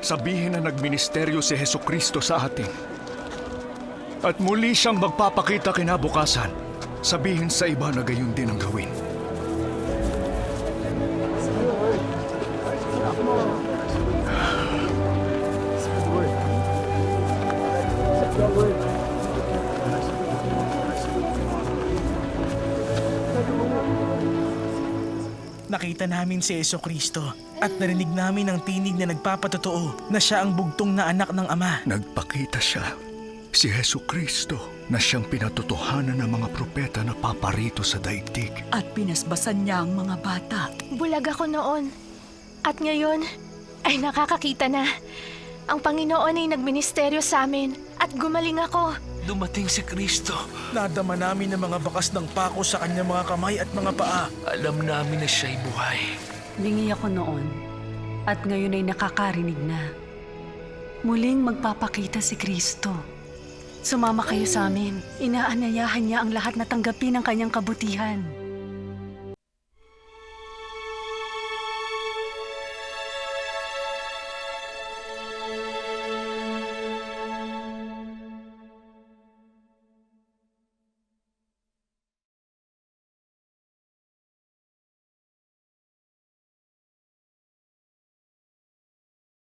Sabihin na nagministeryo si Heso Kristo sa atin. At muli siyang magpapakita kinabukasan. Sabihin sa iba na gayon din ang gawin. Nakita namin si Yeso Kristo at narinig namin ang tinig na nagpapatotoo na siya ang bugtong na anak ng Ama. Nagpakita siya, si Heso Kristo, na siyang pinatotohanan ng mga propeta na paparito sa daigdig. At pinasbasan niya ang mga bata. Bulag ako noon. At ngayon, ay nakakakita na. Ang Panginoon ay nagministeryo sa amin at gumaling ako. Dumating si Kristo. Nadama namin ang mga bakas ng pako sa kanyang mga kamay at mga paa. Alam namin na siya'y buhay. Bingi ako noon. At ngayon ay nakakarinig na. Muling magpapakita si Kristo. Sumama kayo sa amin. Inaanyayahan niya ang lahat na tanggapin ang kanyang kabutihan.